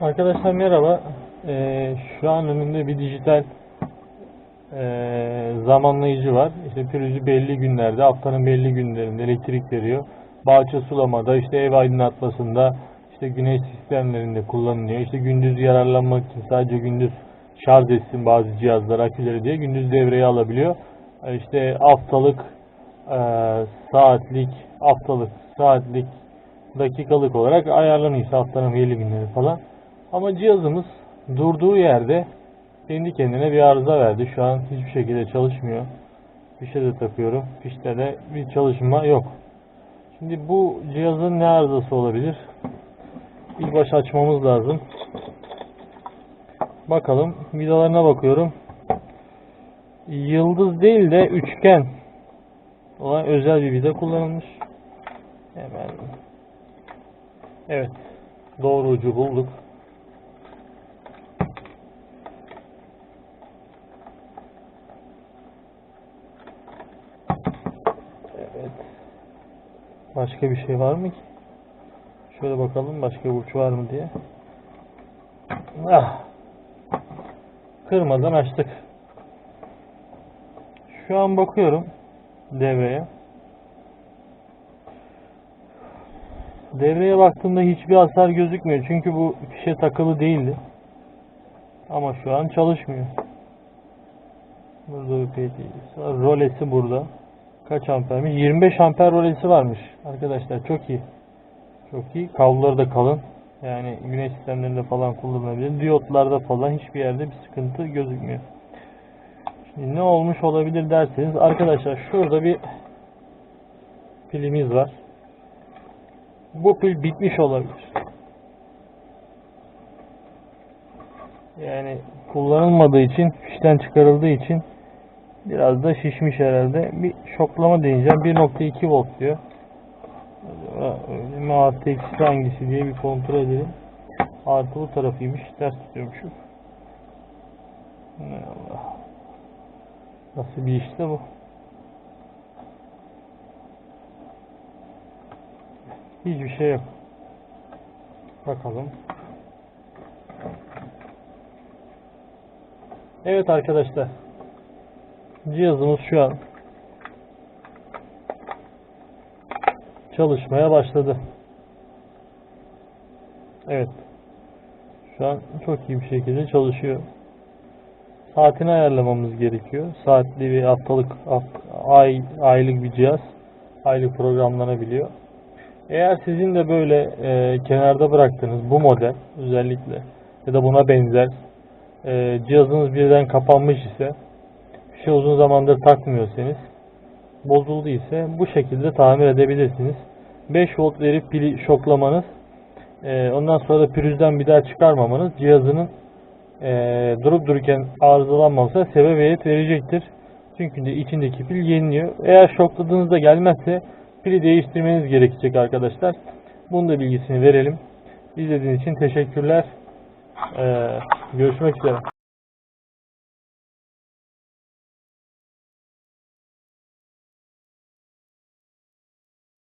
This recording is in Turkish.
Arkadaşlar merhaba. Ee, şu an önümde bir dijital ee, zamanlayıcı var. İşte pürüzü belli günlerde, haftanın belli günlerinde elektrik veriyor. Bahçe sulamada, işte ev aydınlatmasında, işte güneş sistemlerinde kullanılıyor. İşte gündüz yararlanmak için sadece gündüz şarj etsin bazı cihazlar, aküleri diye gündüz devreye alabiliyor. Ee, İşte haftalık, ee, saatlik, haftalık, saatlik, dakikalık olarak ayarlanıyor haftanın belli günleri falan. Ama cihazımız durduğu yerde kendi kendine bir arıza verdi. Şu an hiçbir şekilde çalışmıyor. Fişe de takıyorum. Fişte de bir çalışma yok. Şimdi bu cihazın ne arızası olabilir? İlk baş açmamız lazım. Bakalım. Vidalarına bakıyorum. Yıldız değil de üçgen olan özel bir vida kullanılmış. Hemen Evet. Doğru ucu bulduk. Evet. Başka bir şey var mı ki? Şöyle bakalım başka bir uç var mı diye. Ah. Kırmadan açtık. Şu an bakıyorum devreye. Devreye baktığımda hiçbir hasar gözükmüyor. Çünkü bu fişe takılı değildi. Ama şu an çalışmıyor. Burada bir PT'si var. Rolesi burada. Kaç ampermiş? 25 amper rolesi varmış. Arkadaşlar çok iyi. Çok iyi. Kabloları da kalın. Yani güneş sistemlerinde falan kullanılabilir. Diyotlarda falan hiçbir yerde bir sıkıntı gözükmüyor. Şimdi ne olmuş olabilir derseniz arkadaşlar şurada bir pilimiz var. Bu pil bitmiş olabilir. Yani kullanılmadığı için, fişten çıkarıldığı için biraz da şişmiş herhalde. Bir şoklama deneyeceğim. 1.2 volt diyor. Öyle artı eksi hangisi diye bir kontrol edelim. Artı bu tarafıymış. Ters tutuyormuşum. Allah. Nasıl bir işte bu? Hiçbir şey yok. Bakalım. Evet arkadaşlar. Cihazımız şu an çalışmaya başladı. Evet. Şu an çok iyi bir şekilde çalışıyor. Saatini ayarlamamız gerekiyor. Saatli bir haftalık, haft- ay, aylık bir cihaz. Aylık programlanabiliyor. Eğer sizin de böyle e, kenarda bıraktığınız bu model özellikle ya da buna benzer e, cihazınız birden kapanmış ise bir şey uzun zamandır takmıyorsanız bozuldu ise bu şekilde tamir edebilirsiniz. 5 volt verip pili şoklamanız e, ondan sonra da pürüzden bir daha çıkarmamanız cihazının e, durup dururken arızalanmamasına sebebiyet verecektir. Çünkü de içindeki pil yeniliyor. Eğer şokladığınızda gelmezse pili değiştirmeniz gerekecek arkadaşlar. Bunun da bilgisini verelim. İzlediğiniz için teşekkürler. Ee, görüşmek üzere.